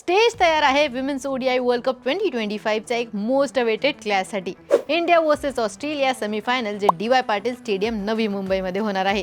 Stage तयार आहे women's ODI world cup twenty twenty फाईव्हच्या एक most awaited क्लॅससाठी India versus Australia semifinal J D Y Patil stadium Navi मुंबईमध्ये होणार आहे.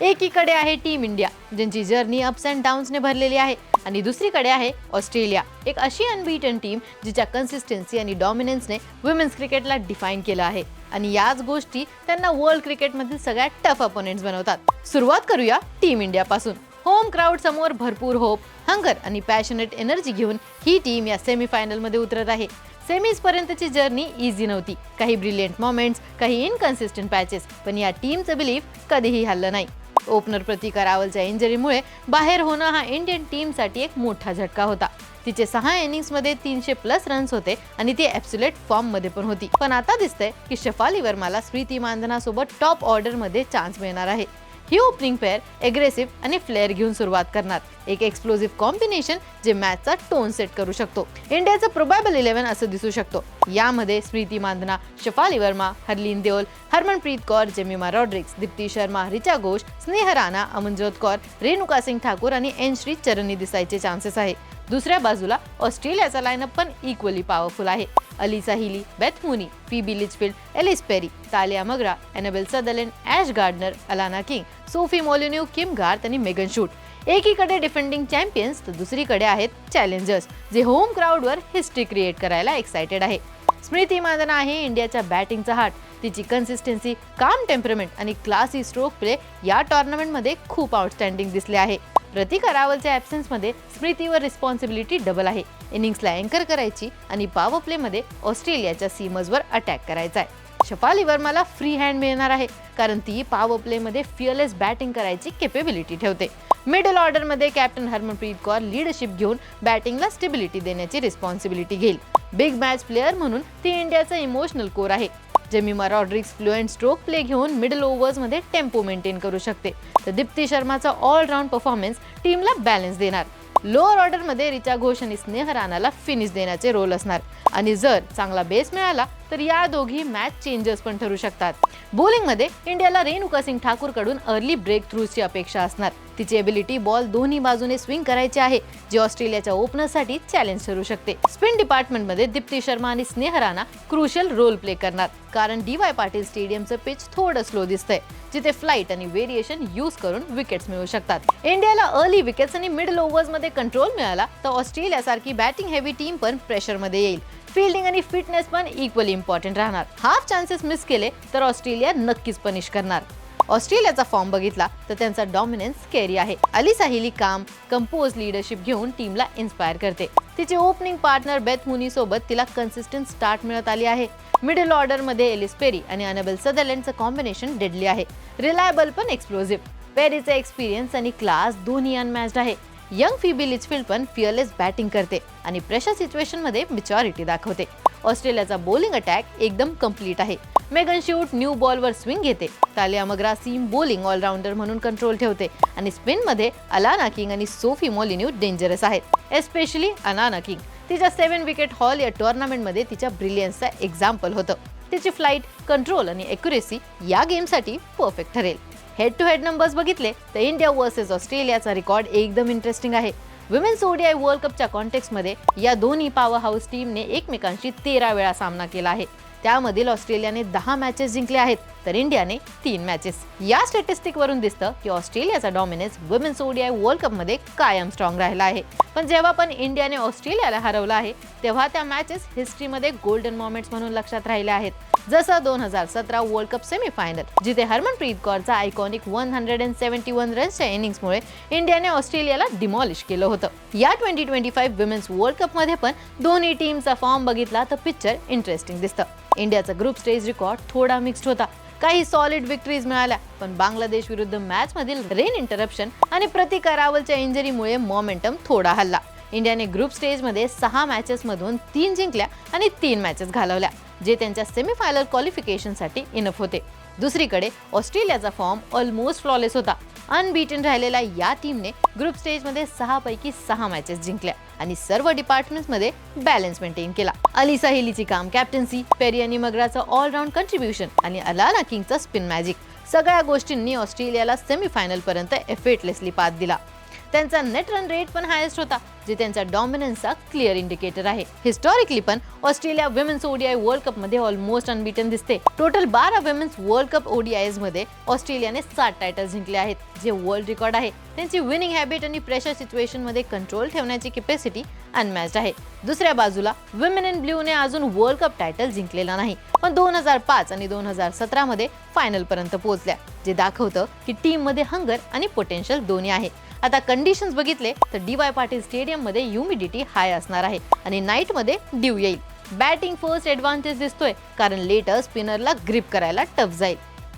एकीकडे आहे टीम इंडिया ज्यांची जर्नी अप्स अँड डाऊन्सने भरलेली आहे आणि दुसरीकडे आहे ऑस्ट्रेलिया एक अशी अनबीटन टीम जिच्या कन्सिस्टन्सी आणि डॉमिनन्सने वुमेन्स क्रिकेटला डिफाईन केलं आहे. आणि याच गोष्टी त्यांना वर्ल्ड क्रिकेटमधील सगळ्यात टफ अपोनेंट्स बनवतात. सुरुवात करूया टीम इंडियापासून होम क्राऊड समोर भरपूर होप हंगर आणि पॅशनेट एनर्जी घेऊन ही टीम या सेमीफायनलमध्ये उतरत आहे. सेमीज पर्यंतची जर्नी इझी नव्हती. काही ब्रिलियंट मोमेंट्स काही इनकन्सिस्टंट पॅचेस पण या टीमचं बिलीफ कधीही हल्लं नाही. ओपनर प्रतिकार रावलच्या इंजरीमुळे बाहेर होणं हा इंडियन टीमसाठी एक मोठा झटका होता. तिचे सहा इनिंग्समध्ये तीनशे प्लस रन्स होते आणि ती ॲप्सुलेट फॉर्ममध्ये पण होती. पण आता दिसतंय की शफाली वर्माला स्मृती मानधनासोबत टॉप ऑर्डरमध्ये चान्स मिळणार आहे. ही ओपनिंग पेअर एग्रेसिव्ह आणि फ्लेअर घेऊन सुरुवात करणार. एक एक्सप्लोजिव्ह कॉम्बिनेशन जे मॅचचा टोन सेट करू शकतो. इंडियाचं प्रोबॅबल इलेव्हन असं दिसू शकतो. यामध्ये स्मृती मांधना शफाली वर्मा हरलीन देओल हरमनप्रीत कौर जेमिमा रॉड्रिक्स दीप्ती शर्मा रिचा घोष स्नेह राणा अमनजोत कौर रेणुका सिंग ठाकूर आणि एन श्री चरणी दिसायचे चान्सेस आहे. दुसऱ्या बाजूला ऑस्ट्रेलियाचा लाईनअप पण इक्वली पॉवरफुल आहे. Alyssa Healy Beth Mooney Phoebe Litchfield Ellyse Perry Tahlia McGrath Annabel Sutherland Ash Gardner Alana King Sophie Molineux Kim Garth आणि मेगन शूट. एकीकडे डिफेंडिंग चॅम्पियन्स तर दुसरीकडे आहेत चॅलेंजर्स जे होम क्राऊडवर हिस्ट्री क्रिएट करायला एक्सायटेड आहे. स्मृती मानधना आहे इंडियाच्या बॅटिंगचा हार्ट तिची कन्सिस्टन्सी काम टेम्परमेंट आणि क्लासी स्ट्रोक प्ले या टॉर्नामेंटमध्ये खूप आउटस्टँडिंग दिसले आहे. प्रतीक अरावलच्या ॲब्सेन्समध्ये स्मृतीवर रिस्पॉन्सिबिलिटी डबल आहे. इनिंग्सला अँकर करायची आणि पॉवर प्लेमध्ये ऑस्ट्रेलियाच्या सीमर्सवर अटॅक करायचा आहे. शफाली वर्माला फ्री हँड मिळणार आहे कारण ती पॉवर प्लेमध्ये फिअरलेस बॅटिंग करायची केपेबिलिटी ठेवते. मिडल ऑर्डरमध्ये कॅप्टन हरमनप्रीत कौर लीडरशिप घेऊन बॅटिंगला स्टेबिलिटी देण्याची रिस्पॉन्सिबिलिटी घेईल. बिग मॅच प्लेअर म्हणून ती इंडियाचा इमोशनल कोर आहे. Jemimah Rodrigues fluent stroke play घेऊन मिडल ओव्हर्समध्ये टेम्पो मेंटेन करू शकते. तर दीप्ती शर्माचा ऑलराऊंड परफॉर्मन्स टीमला बॅलन्स देणार. लोअर ऑर्डरमध्ये रिचा घोष आणि स्नेह राणाला फिनिश देण्याचे रोल असणार. आणि जर चांगला बेस मिळाला तर या दोघी मॅच चेंजर्स पण ठरू शकतात. बॉलिंगमध्ये इंडियाला रेणुका सिंग ठाकूरकडून अर्ली ब्रेक थ्रूची अपेक्षा असणार. तिची एबिलिटी बॉल दोन्ही बाजूने स्विंग करायची आहे जी ऑस्ट्रेलियाच्या ओपनरसाठी चॅलेंज ठरू शकते. स्पिन डिपार्टमेंटमध्ये दीप्ती शर्मा आणि स्नेह राणा क्रुशियल रोल प्ले करणार. कारण डी वाय पाटील स्टेडियमचं पिच थोडं स्लो दिसतंय जिथे फ्लाईट आणि व्हेरिएशन यूज करून विकेट्स मिळू शकतात. इंडियाला अर्ली विकेट्स आणि मिडल ओव्हर्समध्ये कंट्रोल मिळाला तर ऑस्ट्रेलियासारखी बॅटिंग हेवी टीम पण प्रेशरमध्ये येईल. फिल्डिंग आणि फिटनेस पण इक्वली इम्पॉर्टंट राहणार. हाफ चान्सेस मिस केले तर ऑस्ट्रेलिया नक्कीच पनिश करणार. ऑस्ट्रेलियाचा फॉर्म बघितला तर त्यांचा डॉमिनन्स कॅरी आहे. अली साहिली काम कंपोज लिडरशिप घेऊन टीमला इन्स्पायर करते. तिचे ओपनिंग पार्टनर बेथ मुनी सोबत तिला कन्सिस्टंट स्टार्ट मिळत आली आहे. मिडल ऑर्डरमध्ये एलिस पेरी आणि अनेबल सदरलँडचं कॉम्बिनेशन डेडली आहे. रिलायबल पण एक्सप्लोझिव्ह पेरीचा एक्सपिरियन्स आणि क्लास दोन्ही अनमॅच्ड आहे. यंग फिबी लिचफिल्ड पण फिअरलेस बॅटिंग करते आणि प्रेशर सिच्युएशनमध्ये मेच्युरिटी दाखवते. ऑस्ट्रेलियाचा बॉलिंग अटॅक एकदम कंप्लीट आहे. मेगन शूट न्यू बॉलवर स्विंग घेते. Tahlia McGrath seam bowling allrounder म्हणून कंट्रोल ठेवते. आणि स्पिनमध्ये अलाना किंग आणि सोफी मॉलिन्यू डेंजरस आहेत. Especially Alana King. तिच्या सेव्हन विकेट हॉल या टुर्नामेंटमध्ये तिच्या ब्रिलियन्सचा एक्झाम्पल होतं. तिची फ्लाईट कंट्रोल आणि एक्युरेसी या गेमसाठी परफेक्ट ठरेल. हेड टू हेड नंबर्स बघितले तर इंडिया वर्सेस ऑस्ट्रेलियाचा रेकॉर्ड एकदम इंटरेस्टिंग आहे. विमेन्स ओडीआय वर्ल्ड कपच्या कॉन्टेक्समध्ये या दोन्ही पॉवर हाऊस टीमने एकमेकांशी तेरा वेळा सामना केला आहे. त्यामधील ऑस्ट्रेलियाने दहा मॅचेस जिंकले आहेत. तर इंडियाने तीन मॅचेस या स्टॅटिस्टिक वरून दिसतं की ऑस्ट्रेलियाचा डॉमिनेन्स वुमेन्स ओडीआय वर्ल्ड कपमध्ये कायम स्ट्रॉंग राहिला आहे. पण जेव्हा पण इंडियाने ऑस्ट्रेलियाला हरवलं आहे तेव्हा त्या मॅचेस हिस्ट्रीमध्ये गोल्डन मोमेंट्स म्हणून लक्षात राहिल्या आहेत. जसं दोन हजार सतरा वर्ल्ड कप सेमीफायनल जिथे Harmanpreet कौरचा iconic one hundred and seventy one रन्सच्या इनिंग्समुळे इंडियाने ऑस्ट्रेलियाला डिमॉलिश केलं होतं. या twenty twenty five women's world कपमध्ये पण दोन्ही टीमचा फॉर्म बघितला तर पिक्चर इंटरेस्टिंग दिसतं. इंडियाचा ग्रुप स्टेज रेकॉर्ड थोडा मिक्स्ड होता. काही सॉलिड विक्टरीज मिळाल्या. पण बांगलादेश विरुद्ध मॅच मधील रेन इंटरप्शन आणि प्रतिका रावलच्या इंजरीमुळे मोमेंटम थोडा हल्ला. इंडियाने ग्रुप स्टेजमध्ये सहा मॅचेस मधून तीन जिंकल्या आणि तीन मॅचेस घालवल्या जे त्यांच्या सेमीफायनल क्वालिफिकेशनसाठी इनफ होते. दुसरीकडे ऑस्ट्रेलियाचा फॉर्म ऑलमोस्ट फ्लॉलेस होता. अनबीटन राहिलेल्या या टीमने ग्रुप स्टेजमध्ये सहा पैकी सहा मॅचेस जिंकल्या आणि सर्व डिपार्टमेंट्समध्ये बॅलन्स मेंटेन केला. अली साहिलीची काम कॅप्टन्सी पेरी आणि मगराचं ऑलराऊंड कंट्रीब्युशन आणि अलाना किंगचं स्पिन मॅजिक सगळ्या गोष्टींनी ऑस्ट्रेलियाला सेमीफायनल पर्यंत एफेटलेसली पाथ दिला. त्यांचा नेट रन रेट पण हायेस्ट होता जे त्यांचा डॉमिनन्सचा क्लिअर इंडिकेटर आहे. हिस्टॉरिकली पण ऑस्ट्रेलिया विमेन्स ओडीआय वर्ल्ड कपमध्ये ऑलमोस्ट अनबिटन दिसते. टोटल बारा विमेन्स वर्ल्ड कप ओडीआयमध्ये ऑस्ट्रेलियाने सात टायटल जिंकले आहेत जे वर्ल्ड रेकॉर्ड आहे. त्यांची विनिंग हॅबिट आणि प्रेशर सिच्युएशनमध्ये कंट्रोल ठेवण्याची कॅपॅसिटी अनमॅच आहे. दुसऱ्या बाजूला विमेन इन ब्ल्यूने अजून वर्ल्ड कप टायटल जिंकलेला नाही पण दोन हजार पाच आणि दोन हजार सतरा मध्ये फायनल पर्यंत पोहोचल्या जे दाखवतं की टीममध्ये हंगर आणि पोटेन्शियल दोन्ही आहे. आता कंडिशन्स बघितले तर डी वाय पाटील स्टेडियममध्ये ह्युमिडिटी हाय असणार आहे आणि नाईटमध्ये ड्यू येईल. बॅटिंग फर्स्ट ऍडव्हान्टेज दिसतोय कारण लेटर स्पिनरला ग्रिप करायला टफ जाईल.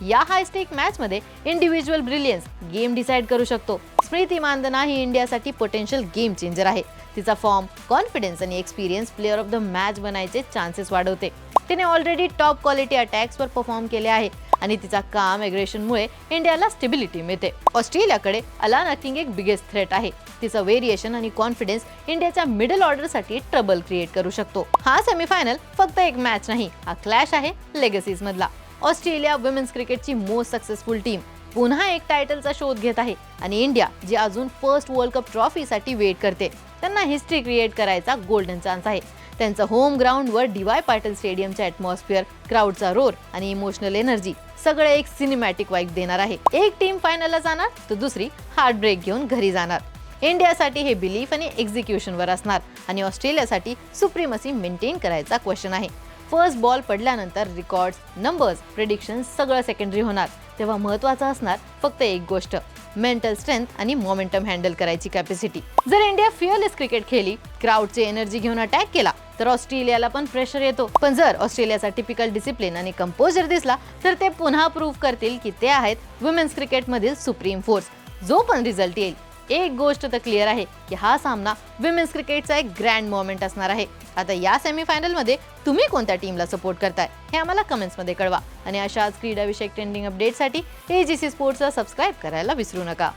या हाय स्टेक मॅचमध्ये इंडिव्हिज्युअल ब्रिलियन्स गेम डिसाइड करू शकतो. स्मृती मानधना ही इंडियासाठी पोटेन्शियल गेम चेंजर आहे. तिचा फॉर्म कॉन्फिडन्स आणि experience player of the match बनायचे चान्सेस वाढवते. तिने ऑलरेडी टॉप क्वालिटी अटॅक्सवर परफॉर्म केले आहे. आणि तिचा काम एग्रेशनमुळे इंडियाला स्टेबिलिटी मिळते. ऑस्ट्रेलियाकडे अलाना किंग एक बिगेस्ट थ्रेट आहे. तिचं व्हेरिएशन आणि कॉन्फिडन्स इंडियाच्या मिडल ऑर्डरसाठी ट्रबल क्रिएट करू शकतो. हा सेमीफायनल फक्त एक मॅच नाही हा क्लॅश आहे लेगसीज मधला. ऑस्ट्रेलिया वुमेन्स क्रिकेटची मोस्ट सक्सेसफुल टीम पुन्हा एक टायटलचा शोध घेत आहे आणि इंडिया जी अजून फर्स्ट वर्ल्ड कप ट्रॉफीसाठी वेट करते त्यांना हिस्ट्री क्रिएट करायचा गोल्डन चान्स आहे. त्यांचं होम ग्राउंडवर डीवाय पाटील स्टेडियमच्या ॲटमॉस्फिअर क्राऊडचा रोर आणि इमोशनल एनर्जी सगळे एक सिनेमॅटिक वाईब देणार आहे. एक टीम फायनलला जाणार तर दुसरी हार्ट ब्रेक घेऊन घरी जाणार. इंडियासाठी हे बिलीफ आणि एक्झिक्युशनवर असणार आणि ऑस्ट्रेलियासाठी सुप्रीमसी मेंटेन करायचा क्वेश्चन आहे. फर्स्ट बॉल पडल्यानंतर रेकॉर्ड्स नंबर्स प्रिडिक्शन सगळं सेकंडरी होणार. तेव्हा महत्वाचं असणार फक्त एक गोष्ट मेंटल स्ट्रेंथ आणि मोमेंटम हँडल करायची कॅपॅसिटी जर इंडिया फिअरलेस क्रिकेट खेळली क्राऊडची एनर्जी घेऊन अटॅक केला तर ऑस्ट्रेलियाला पण प्रेशर येतो. पण जर ऑस्ट्रेलियाचा टिपिकल डिसिप्लिन आणि कंपोजर दिसला तर ते पुन्हा प्रूव्ह करतील की ते आहेत वुमेन्स क्रिकेटमधील सुप्रीम फोर्स जो पण रिझल्ट येईल एक गोष्ट तर क्लिअर आहे की हा सामना विमेन्स क्रिकेटचा एक ग्रँड मोमेंट असणार आहे. आता या सेमीफायनलमध्ये तुम्ही कोणत्या टीमला सपोर्ट करताय हे आम्हाला कमेंट्समध्ये कळवा. आणि अशाच क्रीडाविषयक ट्रेंडिंग अपडेटसाठी ए जी सी स्पोर्ट्सला सबस्क्राईब करायला विसरू नका.